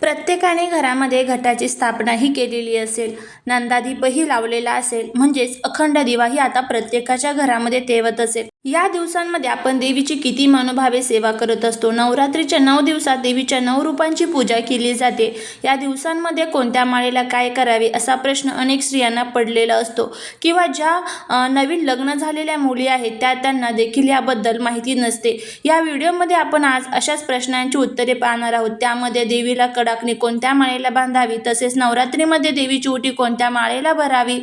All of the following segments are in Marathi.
प्रत्येकाने घरामध्ये घटाची स्थापनाही केलेली असेल नंदादीपही लावलेला असेल म्हणजेच अखंड दिवाही आता प्रत्येकाच्या घरामध्ये तेवत असेल. या दिवसांमध्ये आपण देवीची किती मनोभावे सेवा करत असतो. नवरात्रीच्या नऊ दिवसात देवीच्या नऊ रूपांची पूजा केली जाते. या दिवसांमध्ये कोणत्या माळेला काय करावे असा प्रश्न अनेक स्त्रियांना पडलेला असतो. किंवा ज्या नवीन लग्न झालेल्या मुली आहेत त्या त्यांना देखील याबद्दल माहिती नसते. या व्हिडिओमध्ये आपण आज अशाच प्रश्नांची उत्तरे पाहणार आहोत. त्यामध्ये देवीला कडाकणी कोणत्या माळेला बांधावी तसेच नवरात्रीमध्ये देवीची उटी कोणत्या माळेला भरावी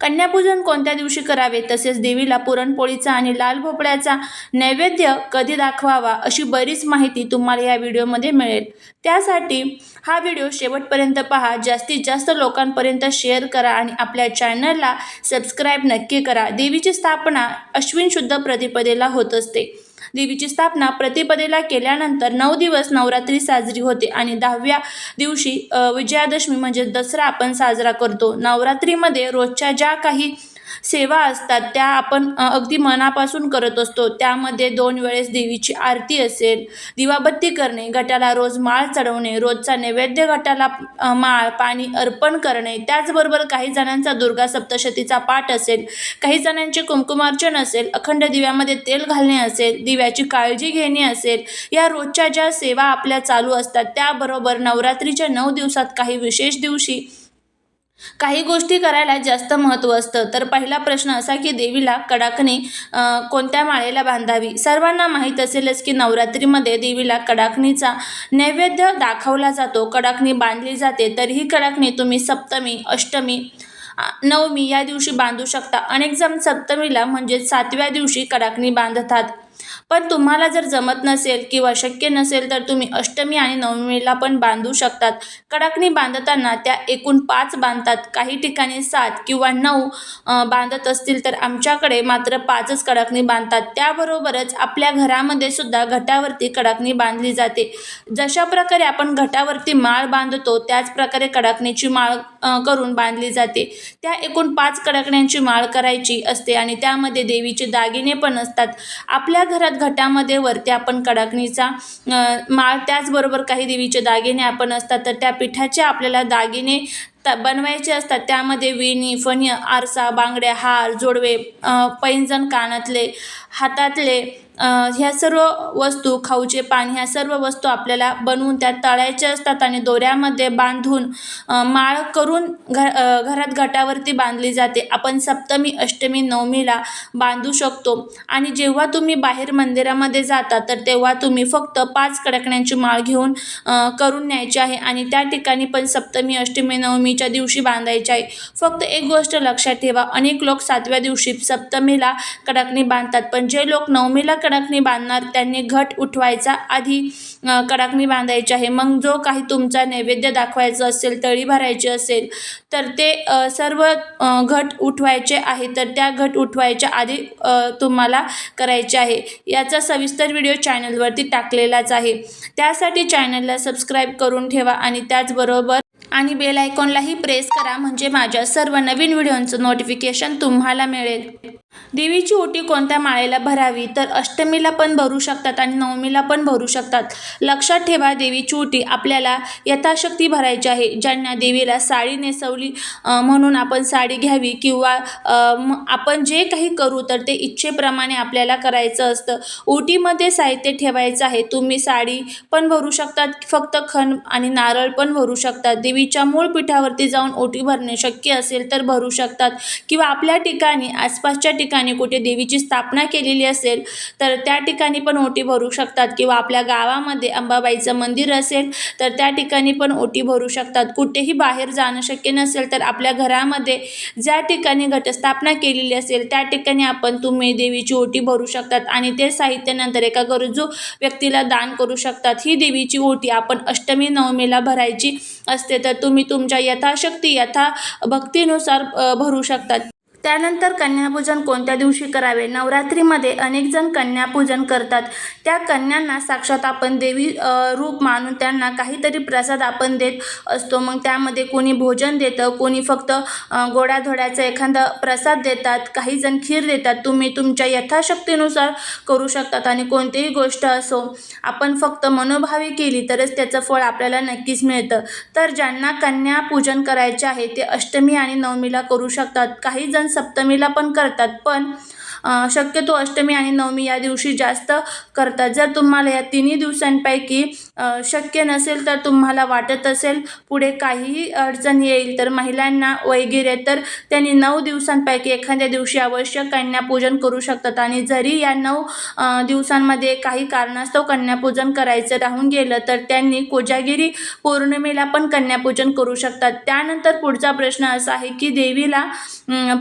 कन्यापूजन कोणत्या दिवशी करावे? तसेच देवीला पुरणपोळीचा आणि लाल भोपळ्याचा नैवेद्य कधी दाखवावा अशी बरीच माहिती तुम्हाला या व्हिडिओमध्ये मिळेल. त्यासाठी हा व्हिडिओ शेवटपर्यंत पहा. जास्तीत जास्त लोकांपर्यंत शेअर करा आणि आपल्या चॅनलला सबस्क्राईब नक्की करा. देवीची स्थापना अश्विन शुद्ध प्रतिपदेला होत असते. देवीची स्थापना प्रतिपदेला केल्यानंतर नऊ दिवस नवरात्री साजरी होते आणि दहाव्या दिवशी विजयादशमी म्हणजे दसरा आपण साजरा करतो. नवरात्रीमध्ये रोजच्या ज्या काही सेवा असतात त्या आपण अगदी मनापासून करत असतो. त्यामध्ये दोन वेळेस देवीची आरती असेल दिवाबत्ती करणे घटाला रोज माळ चढवणे रोजचा नैवेद्य घटाला माळ पाणी अर्पण करणे त्याचबरोबर काही जणांचा दुर्गा सप्तशतीचा पाठ असेल काही जणांचे कुंकुमार्चन असेल अखंड दिव्यामध्ये तेल घालणे असेल दिव्याची काळजी घेणे असेल या रोजच्या ज्या सेवा आपल्या चालू असतात त्याबरोबर नवरात्रीच्या नऊ दिवसात काही विशेष दिवशी काही गोष्टी करायला जास्त महत्त्व असतं. तर पहिला प्रश्न असा की देवीला कडाकणी कोणत्या माळेला बांधावी? सर्वांना माहीत असेलच की नवरात्रीमध्ये देवीला कडाकणीचा नैवेद्य दाखवला जातो. कडाकणी बांधली जाते. तर ही कडाकणी तुम्ही सप्तमी अष्टमी नवमी या दिवशी बांधू शकता. अनेक जण सप्तमीला म्हणजेच सातव्या दिवशी कडाकणी बांधतात. पण तुम्हाला जर जमत नसेल किंवा शक्य नसेल तर तुम्ही अष्टमी आणि नवमीला पण बांधू शकतात. कडाकणी बांधताना त्या एकूण पाच बांधतात. काही ठिकाणी सात किंवा नऊ बांधत असतील तर आमच्याकडे मात्र पाचच कडाकणी बांधतात. त्याबरोबरच आपल्या घरामध्ये सुद्धा घटावरती कडाकणी बांधली जाते. जशा प्रकारे आपण घटावरती माळ बांधतो त्याच प्रकारे कडाकणीची माळ करून बांधली जाते. त्या एकूण पाच कडाकण्यांची माळ करायची असते आणि त्यामध्ये देवीचे दागिने पण असतात. आपल्या घरात घटामध्ये वरती आपण कडाकणीचा माळ त्याचबरोबर काही देवीचे दागिने आपण असतात तर त्या पिठाचे आपल्याला दागिने त बनवायचे असतात. त्यामध्ये वेणी फणी आरसा बांगड्या हार जोडवे पैंजण कानातले हातातले ह्या सर्व वस्तू खाऊचे पान ह्या सर्व वस्तू आपल्याला बनवून त्या तळायच्या असतात आणि दोऱ्यामध्ये बांधून माळ करून घ घरात घटावरती बांधली जाते. आपण सप्तमी अष्टमी नवमीला बांधू शकतो. आणि जेव्हा तुम्ही बाहेर मंदिरामध्ये जाता तर तेव्हा तुम्ही फक्त पाच कडकण्यांची माळ घेऊन करून न्यायची आहे. आणि त्या ठिकाणी पण सप्तमी अष्टमी नवमी सप्तमीच्या दिवशी बांधायची आहे. फक्त एक गोष्ट लक्षात ठेवा अनेक लोक सातव्या दिवशी सप्तमीला कडाकणी बांधतात पण जे लोक नवमीला कडाकणी बांधणार त्यांनी घट उठवायचा आधी कडकणी कडाकणी बांधायची आहे. मग जो काही तुमचा नैवेद्य दाखवायचा असेल तळी भरायची असेल तर ते सर्व घट उठवायचे आहे. तर त्या घट उठवायच्या आधी तुम्हाला करायचे आहे. याचा सविस्तर व्हिडिओ चॅनलवरती टाकलेलाच आहे. त्यासाठी चॅनलला सबस्क्राईब करून ठेवा आणि त्याचबरोबर आणि बेल आयकॉनलाही प्रेस करा म्हणजे माझ्या सर्व नवीन व्हिडिओंचं नोटिफिकेशन तुम्हाला मिळेल. देवीची ओटी कोणत्या माळेला भरावी? तर अष्टमीला पण भरू शकतात आणि नवमीला पण भरू शकतात. लक्षात ठेवा देवीची ओटी आपल्याला यथाशक्ती भरायची आहे. ज्यांना देवीला साडी नेसवली म्हणून आपण साडी घ्यावी किंवा आपण जे काही करू तर ते इच्छेप्रमाणे आपल्याला करायचं असतं. ओटीमध्ये साहित्य ठेवायचं आहे. तुम्ही साडी पण भरू शकतात फक्त खण आणि नारळ पण भरू शकतात. देवीच्या मूळ पीठावरती जाऊन ओटी भरणे शक्य असेल तर भरू शकतात किंवा आपल्या ठिकाणी आसपासच्या ठिकाणी ठिकाणी कुठे देवीची स्थापना केलेली असेल तर त्या ठिकाणी पण ओटी भरू शकतात. किंवा आपल्या गावामध्ये अंबाबाईचं मंदिर असेल तर त्या ठिकाणी पण ओटी भरू शकतात. कुठेही बाहेर जाणं शक्य नसेल तर आपल्या घरामध्ये ज्या ठिकाणी घटस्थापना केलेली असेल त्या ठिकाणी आपण तुम्ही देवीची ओटी भरू शकतात. आणि ते साहित्य नंतर एका गरजू व्यक्तीला दान करू शकतात. ही देवीची ओटी आपण अष्टमी नवमीला भरायची असते तर तुम्ही तुमच्या यथाशक्ती यथा भक्तीनुसार भरू शकतात. त्यानंतर कन्यापूजन कोणत्या दिवशी करावे? नवरात्रीमध्ये अनेक जण कन्यापूजन करतात. त्या कन्यांना साक्षात आपण देवी रूप मानून त्यांना काहीतरी प्रसाद आपण देत असतो. मग त्यामध्ये कोणी भोजन देतं कोणी फक्त गोड्याधोड्याचा एखादा प्रसाद देतात काही जण खीर देतात. तुम्ही तुमच्या यथाशक्तीनुसार करू शकतात आणि कोणतीही गोष्ट असो आपण फक्त मनोभावी केली तरच त्याचं फळ आपल्याला नक्कीच मिळतं. तर ज्यांना कन्या पूजन करायचे आहे ते अष्टमी आणि नवमीला करू शकतात. काही जण सप्तमीला पण करतात. पण शक्यतो अष्टमी आणि नवमी या दिवशी जास्त करतात. जर तुम्हाला या तिन्ही दिवसांपैकी शक्य नसेल तर तुम्हाला वाटत असेल पुढे काहीही अडचण येईल तर महिलांना वगैरे तर त्यांनी नऊ दिवसांपैकी एखाद्या दिवशी अवश्य कन्यापूजन करू शकतात. आणि जरी या नऊ दिवसांमध्ये काही कारणास्तव कन्यापूजन करायचं राहून गेलं तर त्यांनी कोजागिरी पौर्णिमेला पण कन्यापूजन करू शकतात. त्यानंतर पुढचा प्रश्न असा आहे की देवीला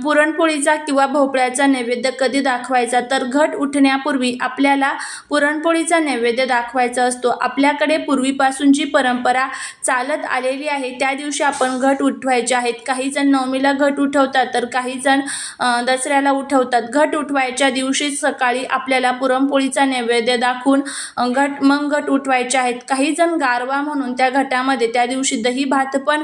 पुरणपोळीचा किंवा भोपळ्याचा नैवेद्य कधी दाखवायचा? तर घट उठण्यापूर्वी आपल्याला पुरणपोळीचा नैवेद्य दाखवायचा असतो. आपल्याकडे पूर्वीपासून जी परंपरा चालत आलेली आहे त्या दिवशी आपण घट उठवायचे आहेत. काही जण नवमीला घट उठवतात तर काही जण दसऱ्याला उठवतात. घट उठवायच्या दिवशी सकाळी आपल्याला पुरणपोळीचा नैवेद्य दाखवून घट मग घट उठवायचे आहेत. काही जण गारवा म्हणून त्या घटामध्ये त्या दिवशी दही भात पण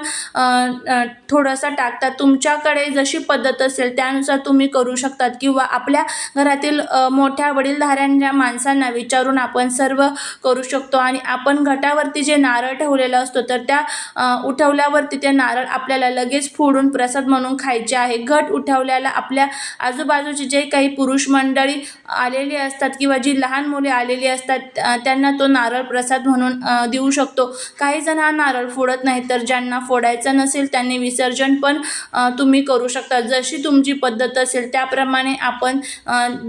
थोडासा टाकतात. तुमच्याकडे जशी पद्धत असेल त्यानुसार तुम्ही करू शकतात किंवा आपल्या घरातील मोठ्या वडीलधाऱ्यांच्या माणसांना विचारून आपण सर्व करू शकतो आणि आपण घटावरती जे नारळ ठेवलेला असतो तर त्या उठवल्यावरती ते नारळ आपल्याला लगेच फोडून प्रसाद म्हणून खायचे आहे. घट उठवल्याला आपल्या आजूबाजूचे जे काही पुरुष मंडळी आलेली असतात किंवा जी लहान मुले आलेली असतात त्यांना तो नारळ प्रसाद म्हणून देऊ शकतो. काही जण हा नारळ फोडत नाही तर ज्यांना फोडायचा नसेल त्यांनी विसर्जन पण तुम्ही करू शकता. जशी तुमची पद्धत असेल त्याप्रमाणे आपण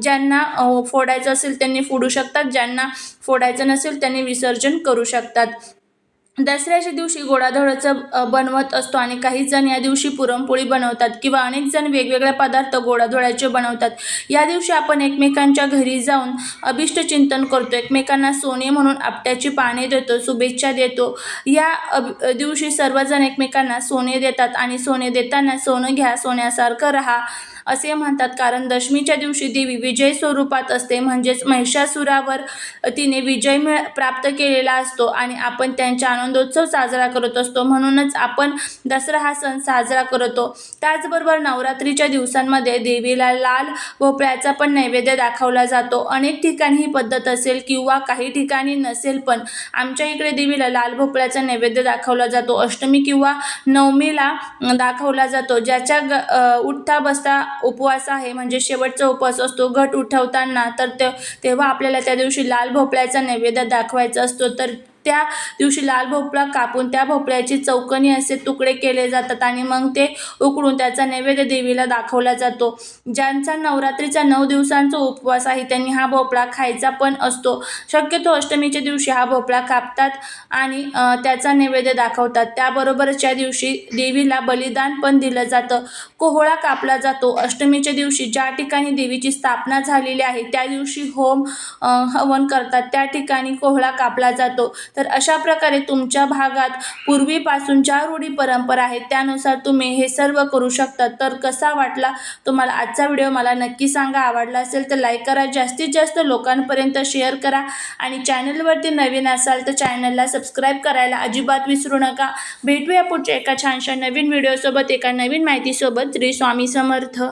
ज्यांना फोडायचं असेल त्यांनी फोडू शकतात. ज्यांना फोडायचं नसेल त्यांनी विसर्जन करू करू शकतात. दसऱ्याच्या दिवशी गोडाधोडाचं बनवत असतो आणि काही जण या दिवशी पुरणपोळी बनवतात किंवा अनेक जण वेगवेगळे पदार्थ गोडाधोळ्याचे बनवतात. या दिवशी आपण एकमेकांच्या घरी जाऊन अभिष्ट चिंतन करतो. एकमेकांना सोने म्हणून आपट्याची पाने देतो शुभेच्छा देतो. या अभ दिवशी सर्वजण एकमेकांना सोने देतात आणि सोने देताना सोनं घ्या सोन्यासारखं राहा असे म्हणतात. कारण दशमीच्या दिवशी देवी विजय स्वरूपात असते. म्हणजेच महिषासुरावर तिने विजय मिळ प्राप्त केलेला असतो आणि आपण त्यांच्या आनंदोत्सव साजरा करत असतो. म्हणूनच आपण दसरा हा सण साजरा करतो. त्याचबरोबर नवरात्रीच्या दिवसांमध्ये देवीला लाल भोपळ्याचा पण नैवेद्य दाखवला जातो. अनेक ठिकाणी ही पद्धत असेल किंवा काही ठिकाणी नसेल पण आमच्या इकडे देवीला लाल भोपळ्याचा नैवेद्य दाखवला जातो. अष्टमी किंवा नवमीला दाखवला जातो. ज्याच्या ग उठता बसता उपवास आहे म्हणजे शेवटचा उपवास असतो. घट उठवताना तर ते तेव्हा आपल्याला त्या दिवशी लाल भोपळ्याचा नैवेद्य दाखवायचा असतो. तर त्या दिवशी लाल भोपळा कापून त्या भोपळ्याची चौकनी असे तुकडे केले जातात आणि मग ते उकडून त्याचा नैवेद्य देवीला दाखवला जातो. ज्यांचा नवरात्रीचा नऊ दिवसांचा उपवास आहे त्यांनी हा भोपळा खायचा पण असतो. शक्यतो अष्टमीच्या दिवशी हा भोपळा कापतात आणि त्याचा नैवेद्य दाखवतात. त्याबरोबरच या दिवशी देवीला बलिदान पण दिलं जातं. कोहळा कापला जातो. अष्टमीच्या दिवशी ज्या ठिकाणी देवीची स्थापना झालेली आहे त्या दिवशी होम हवन करतात. त्या ठिकाणी कोहळा कापला जातो. तर अशा प्रकारे तुमच्या भागात पूर्वीपासून ज्या रूढी परंपरा आहेत त्यानुसार तुम्ही हे सर्व करू शकता. तर कसा वाटला तुम्हाला आजचा व्हिडिओ मला नक्की सांगा. आवडला असेल तर लाईक करा. जास्तीत जास्त लोकांपर्यंत शेअर करा. आणि चॅनलवरती नवीन असाल तर चॅनलला सबस्क्राईब करायला अजिबात विसरू नका. भेटूया पुढच्या एका छानशा नवीन व्हिडिओसोबत एका नवीन माहितीसोबत. श्री स्वामी समर्थ.